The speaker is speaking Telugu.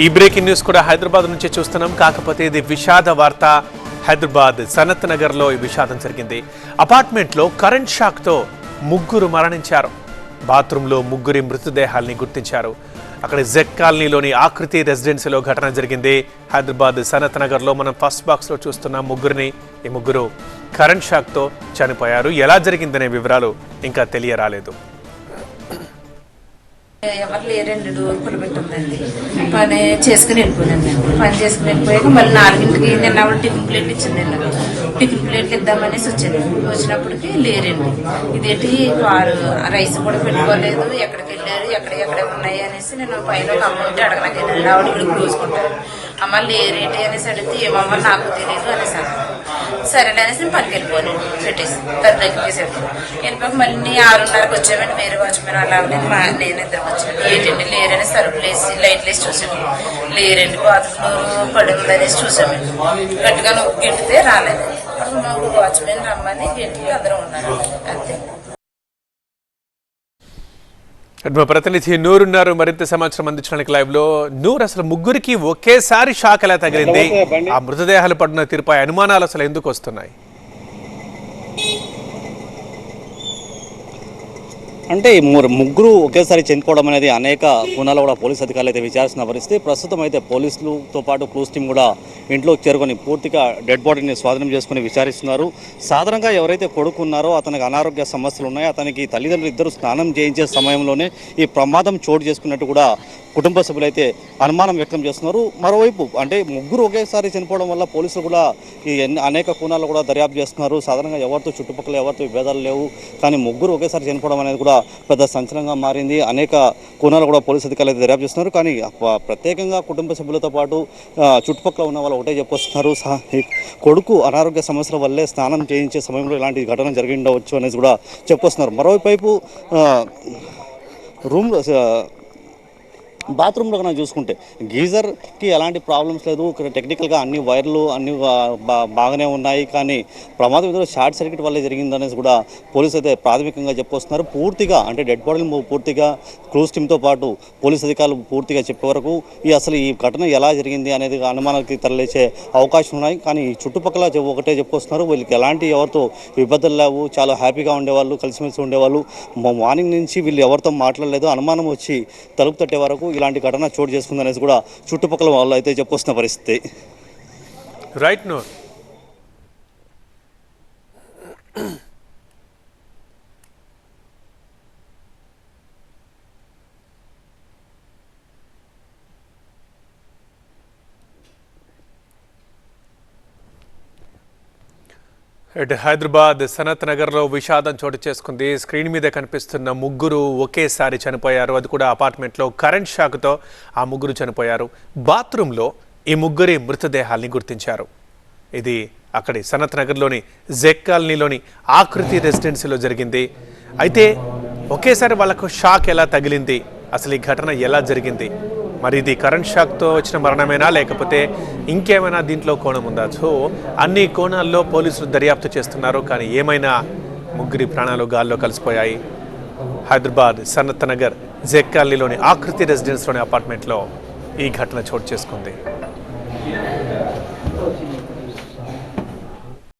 ఈ బ్రేకింగ్ న్యూస్ కూడా హైదరాబాద్ నుంచి చూస్తున్నాం. కాకపోతే ఇది విషాద వార్త. హైదరాబాద్ సనత్ నగర్లో ఈ విషాదం జరిగింది. అపార్ట్మెంట్లో కరెంట్ షాక్తో ముగ్గురు మరణించారు. బాత్రూంలో ముగ్గురి మృతదేహాల్ని గుర్తించారు. అక్కడ జెడ్ కాలనీలోని ఆకృతి రెసిడెన్సీలో ఘటన జరిగింది. హైదరాబాద్ సనత్ నగర్లో మనం ఫస్ట్ బాక్స్లో చూస్తున్న ముగ్గురిని ఈ ముగ్గురు కరెంట్ షాక్తో చనిపోయారు. ఎలా జరిగిందనే వివరాలు ఇంకా తెలియరాలేదు. ఎవరు లేరండి డోర్ పులబెట్టుందండి పని చేసుకుని వెళ్ళిపోయాను నేను. పని చేసుకుని వెళ్ళిపోయాక మళ్ళీ నాలుగింటికి నిన్న టిఫిన్ ప్లేట్ ఇచ్చింది నిన్న? టిఫిన్ ప్లేట్లు ఇద్దామనేసి వచ్చింది వచ్చినప్పటికి లేరండి. ఇదేంటి వారు రైస్ కూడా పెట్టుకోలేదు ఎక్కడికి ఎక్కడెక్కడ ఎక్కడ ఎక్కడ ఉన్నాయి అనేసి నేను పైన ఒక అమ్మ ఉంటే అడగడానికి వెళ్ళాను ఆవిడ ఇక్కడ చూసుకుంటారు. అమ్మ లేరేంటి అనేసి అడిగితే ఏమమ్మ నాకు తెలియదు అనేసి అన్నాను. సరేలే అనేసి నేను పనికి వెళ్ళిపోను పెట్టేసి తను దగ్గరికి వెళ్ళిపోయాక మళ్ళీ ఆరున్నరకు వచ్చామండి. వేరే వాచ్మెన్ అలా మా నేను ఇద్దరు వచ్చాను ఏంటండి లేరని సరుకులు వేసి లైట్లు వేసి చూసాము. లేరండి బాత్రూమ్ పడి ఉందనేసి చూసామండి గట్టిగా నొక్కి గిట్టితే రాలేదు. అప్పుడు మాకు వాచ్మెన్ రమ్మని గెంటికి అందరూ ఉన్నారు అంతే. మా ప్రతినిధి నూరు ఉన్నారు మరింత సమాచారం అందించడానికి లైవ్లో నూరు అసలు ముగ్గురికి ఒకేసారి షాక్ ఎలా తగిలింది? ఆ మృతదేహాలు పడిన తీరుపై అనుమానాలు అసలు ఎందుకు వస్తున్నాయి? అంటే ముగ్గురు ఒకేసారి చనిపోవడం అనేది అనేక కోణాలు కూడా పోలీస్ అధికారులు అయితే విచారిస్తున్న పరిస్థితి. ప్రస్తుతం అయితే పోలీసులతో పాటు క్లూస్ టీం కూడా ఇంట్లోకి చేరుకొని పూర్తిగా డెడ్ బాడీని స్వాధీనం చేసుకుని విచారిస్తున్నారు. సాధారణంగా ఎవరైతే కొడుకున్నారో అతనికి అనారోగ్య సమస్యలు ఉన్నాయో. అతనికి తల్లిదండ్రులు ఇద్దరు స్నానం చేయించే సమయంలోనే ఈ ప్రమాదం చోటు చేసుకున్నట్టు కూడా కుటుంబ సభ్యులు అయితే అనుమానం వ్యక్తం చేస్తున్నారు. మరోవైపు అంటే ముగ్గురు ఒకేసారి చనిపోవడం వల్ల పోలీసులు కూడా ఈ ఎన్ని- అనేక కోణాలు కూడా దర్యాప్తు చేస్తున్నారు. సాధారణంగా ఎవరితో చుట్టుపక్కల ఎవరితో విభేదాలు లేవు. కానీ ముగ్గురు ఒకేసారి చనిపోవడం అనేది కూడా పెద్ద సంచలనంగా మారింది. అనేక కోణాలు కూడా పోలీసు అధికారులు అయితే దర్యాప్తు చేస్తున్నారు. కానీ ప్రత్యేకంగా కుటుంబ సభ్యులతో పాటు చుట్టుపక్కల ఉన్న వాళ్ళు ఒకటే చెప్పొస్తున్నారు. కొడుకు అనారోగ్య సమస్యల వల్లే స్నానం చేయించే సమయంలో ఇలాంటి ఘటన జరిగి ఉండవచ్చు అనేసి కూడా చెప్పొస్తున్నారు. మరోవైపు రూమ్ బాత్రూంలో కనుక చూసుకుంటే గీజర్కి ఎలాంటి ప్రాబ్లమ్స్ లేదు. ఇక్కడ టెక్నికల్గా అన్ని వైర్లు అన్ని బాగానే ఉన్నాయి. కానీ ప్రమాదం ఏదో షార్ట్ సర్క్యూట్ వల్లే జరిగిందనేసి కూడా పోలీసు అయితే ప్రాథమికంగా చెప్పొస్తున్నారు. పూర్తిగా అంటే డెడ్ బాడీని పూర్తిగా క్రూజ్ టీమ్తో పాటు పోలీసు అధికారులు పూర్తిగా చెప్పే వరకు ఈ అసలు ఈ ఘటన ఎలా జరిగింది అనేది అనుమానానికి తరలిచే అవకాశం ఉన్నాయి. కానీ ఈ చుట్టుపక్కల ఒకటే చెప్పొస్తున్నారు. వీళ్ళకి ఎలాంటి ఎవరితో విభేదాలు లేవు. చాలా హ్యాపీగా ఉండేవాళ్ళు కలిసిమెలిసి ఉండేవాళ్ళు. మార్నింగ్ నుంచి వీళ్ళు ఎవరితో మాట్లాడలేదు. అనుమానం వచ్చి తలుపు తట్టే వరకు ఇలాంటి ఘటన చోటు చేసుకుందనేసి కూడా చుట్టుపక్కల వాళ్ళు అయితే చెప్పొస్తున్న పరిస్థితి. రైట్ నూర్ ఇటు హైదరాబాద్ సనత్ నగర్లో విషాదం చోటు చేసుకుంది. స్క్రీన్ మీద కనిపిస్తున్న ముగ్గురు ఒకేసారి చనిపోయారు. అది కూడా అపార్ట్మెంట్లో కరెంట్ షాక్తో ఆ ముగ్గురు చనిపోయారు. బాత్రూంలో ఈ ముగ్గురి మృతదేహాల్ని గుర్తించారు. ఇది అక్కడి సనత్ నగర్లోని జెక్ కాలనీలోని ఆకృతి రెసిడెన్సీలో జరిగింది. అయితే ఒకేసారి వాళ్ళకు షాక్ ఎలా తగిలింది? అసలు ఈ ఘటన ఎలా జరిగింది? మరి ఇది కరెంట్ షాక్తో వచ్చిన మరణమేనా? లేకపోతే ఇంకేమైనా దీంట్లో కోణం ఉందా? సో అన్ని కోణాల్లో పోలీసులు దర్యాప్తు చేస్తున్నారు. కానీ ఏమైనా ముగ్గురి ప్రాణాలు గాల్లో కలిసిపోయాయి? హైదరాబాద్ సన్నత్నగర్ నగర్ ఆకృతి రెసిడెన్స్లోని అపార్ట్మెంట్లో ఈ ఘటన చోటు చేసుకుంది.